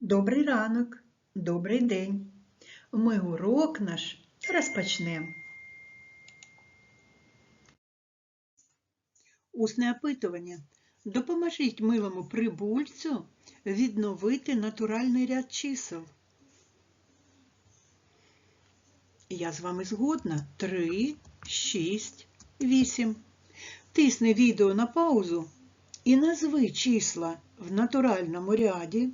Добрий ранок, добрий день. Ми урок наш розпочнемо. Усне опитування. Допоможіть милому прибульцю відновити натуральний ряд чисел. Я з вами згодна. 3, 6, 8. Тисни відео на паузу і назви числа в натуральному ряді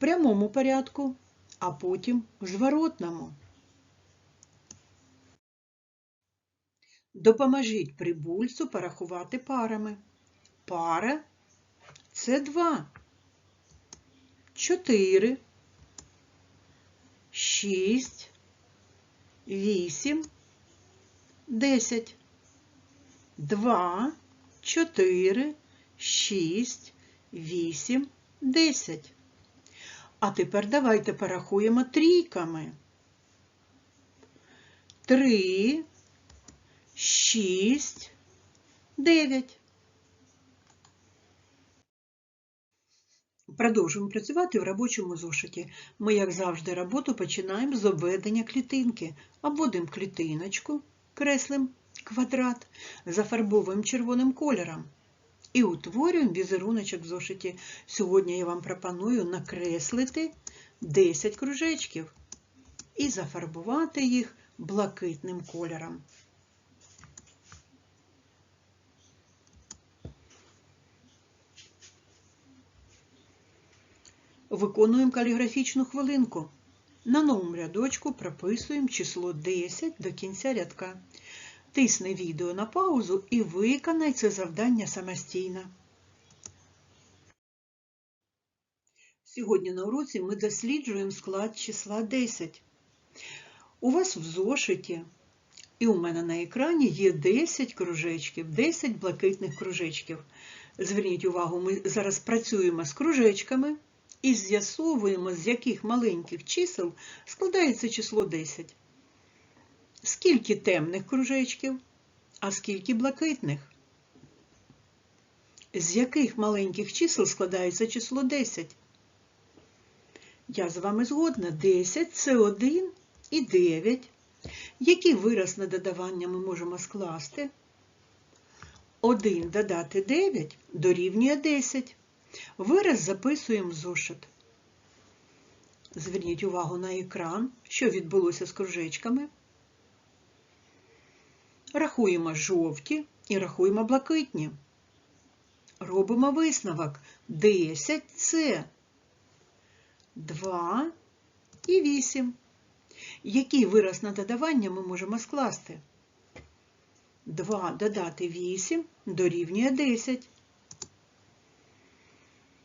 прямому порядку, а потім в зворотному. Допоможіть прибульцю порахувати парами. Пара це 2, 4, 6, 8, 10. 2, 4, 6, 8, 10. А тепер давайте порахуємо трійками. 3, 6, 9. Продовжуємо працювати в робочому зошиті. Ми, як завжди, роботу починаємо з обведення клітинки. Обводимо клітиночку, креслимо квадрат, зафарбовуємо червоним кольором і утворюємо візеруночок в зошиті. Сьогодні я вам пропоную накреслити 10 кружечків і зафарбувати їх блакитним кольором. Виконуємо каліграфічну хвилинку. На новому рядочку прописуємо число 10 до кінця рядка. Тисни відео на паузу і виконай це завдання самостійно. Сьогодні на уроці ми досліджуємо склад числа 10. У вас в зошиті і у мене на екрані є 10 кружечків, 10 блакитних кружечків. Зверніть увагу, ми зараз працюємо з кружечками і з'ясовуємо, з яких маленьких чисел складається число 10. Скільки темних кружечків, а скільки блакитних? З яких маленьких чисел складається число 10? Я з вами згодна. 10 це 1 і 9. Який вираз на додавання ми можемо скласти? 1 додати 9 дорівнює 10. Вираз записуємо в зошит. Зверніть увагу на екран, що відбулося з кружечками. Рахуємо жовті і рахуємо блакитні. Робимо висновок. 10 це 2 і 8. Який вираз на додавання ми можемо скласти? 2 додати 8 дорівнює 10.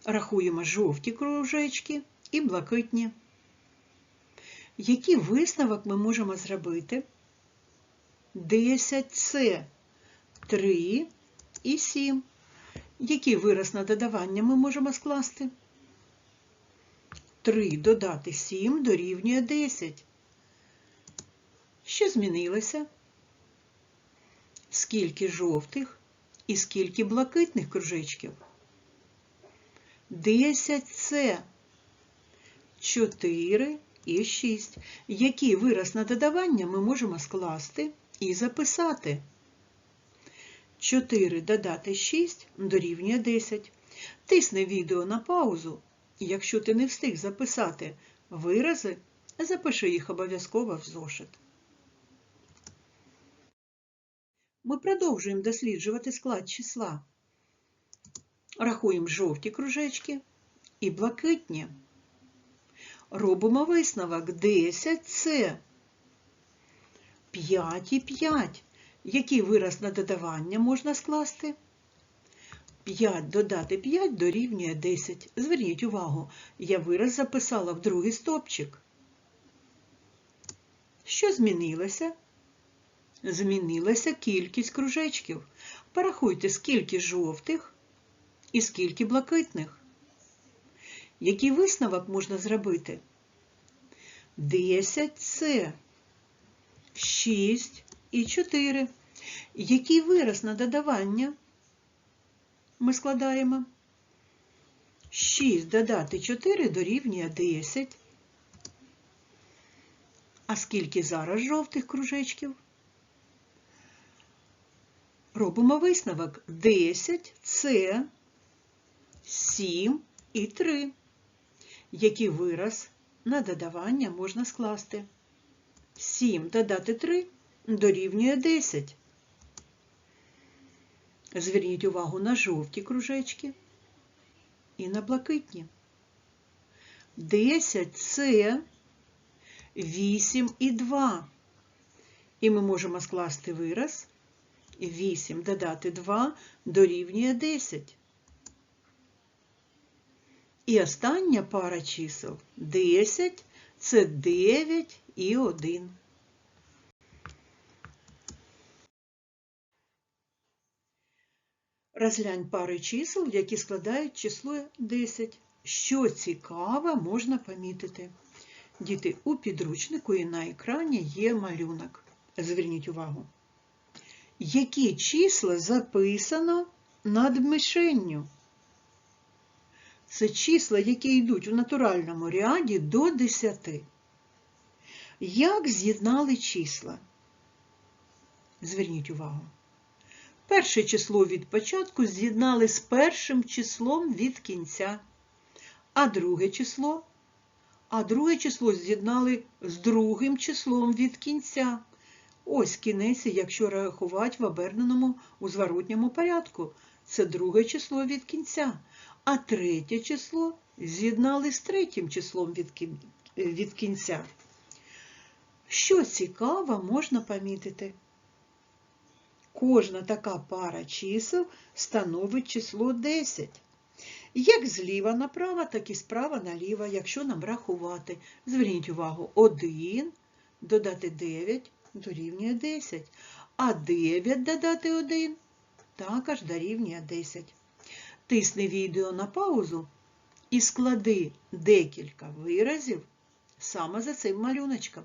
Рахуємо жовті кружечки і блакитні. Який висновок ми можемо зробити? 10 це 3 і 7. Який вираз на додавання ми можемо скласти? 3 додати 7 дорівнює 10. Що змінилося? Скільки жовтих і скільки блакитних кружечків? 10 це 4 і 6. Який вираз на додавання ми можемо скласти і записати? 4 додати 6 дорівнює 10. Тисни відео на паузу. Якщо ти не встиг записати вирази, запиши їх обов'язково в зошит. Ми продовжуємо досліджувати склад числа. Рахуємо жовті кружечки і блакитні. Робимо висновок 10 це 5 і 5. Який вираз на додавання можна скласти? 5 додати 5 дорівнює 10. Зверніть увагу, я вираз записала в другий стопчик. Що змінилося? Змінилася кількість кружечків. Порахуйте, скільки жовтих і скільки блакитних. Який висновок можна зробити? 10 це 6 і 4. Який вираз на додавання ми складаємо? 6 додати 4 дорівнює 10. А скільки зараз жовтих кружечків? Робимо висновок. 10 це 7 і 3. Який вираз на додавання можна скласти? 7 додати 3 дорівнює 10. Зверніть увагу на жовті кружечки і на блакитні. 10 це 8 і 2. І ми можемо скласти вираз 8 додати 2 дорівнює 10. І остання пара чисел 10 це 9 і 1. Розглянь пари чисел, які складають число 10. Що цікаве, можна помітити. Діти, у підручнику і на екрані є малюнок. Зверніть увагу. Які числа записано над мишенню? Це числа, які йдуть у натуральному ряді до 10. Як з'єднали числа? Зверніть увагу. Перше число від початку з'єднали з першим числом від кінця, а друге число, а друге число з'єднали з другим числом від кінця. Ось кінець, якщо рахувати в оберненому у зворотньому порядку. Це друге число від кінця, а третє число з'єднали з третім числом від, кінця. Що цікаво, можна помітити. Кожна така пара чисел становить число 10. Як зліва направо, так і справа наліво, якщо нам рахувати. Зверніть увагу, 1 додати 9 дорівнює 10, а 9 додати 1 також дорівнює 10. Тисни відео на паузу і склади декілька виразів саме за цим малюночком.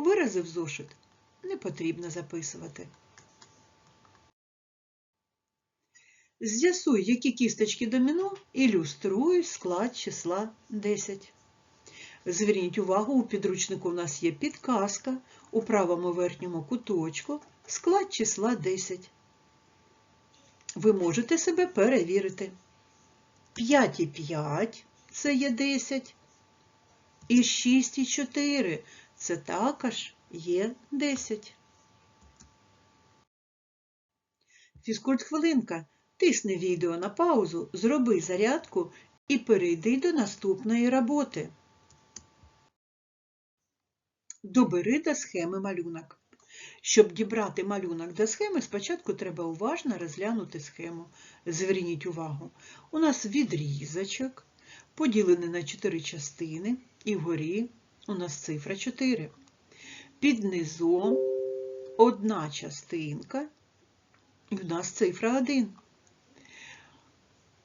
Вирази в зошит не потрібно записувати. З'ясуй, які кісточки доміно ілюструють склад числа 10. Зверніть увагу, у підручнику у нас є підказка у правому верхньому куточку склад числа 10. Ви можете себе перевірити. 5 і 5 це є 10. І 6 і 4 це також є 10. Фізкульт хвилинка. Тисни відео на паузу, зроби зарядку і перейди до наступної роботи. Добери до схеми малюнок. Щоб дібрати малюнок до схеми, спочатку треба уважно розглянути схему. Зверніть увагу, у нас відрізочок, поділений на 4 частини, і вгорі у нас цифра 4. Під низом одна частинка, і в нас цифра 1.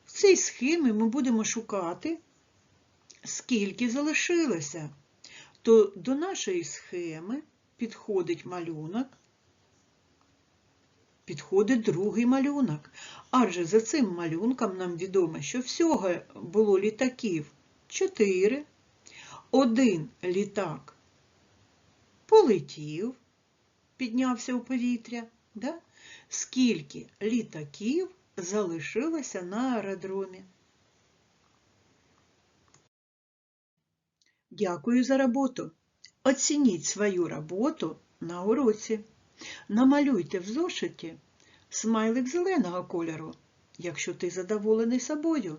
В цій схемі ми будемо шукати, скільки залишилося. То до нашої схеми підходить малюнок, підходить другий малюнок. Адже за цим малюнком нам відомо, що всього було літаків 4, один літак полетів, піднявся у повітря. Да? Скільки літаків залишилося на аеродромі? Дякую за роботу. Оцініть свою роботу на уроці. Намалюйте в зошиті смайлик зеленого кольору, якщо ти задоволений собою.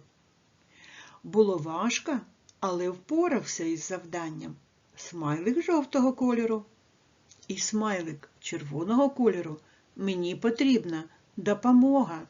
Було важко, але впорався із завданням. Смайлик жовтого кольору і смайлик червоного кольору. Мені потрібна допомога.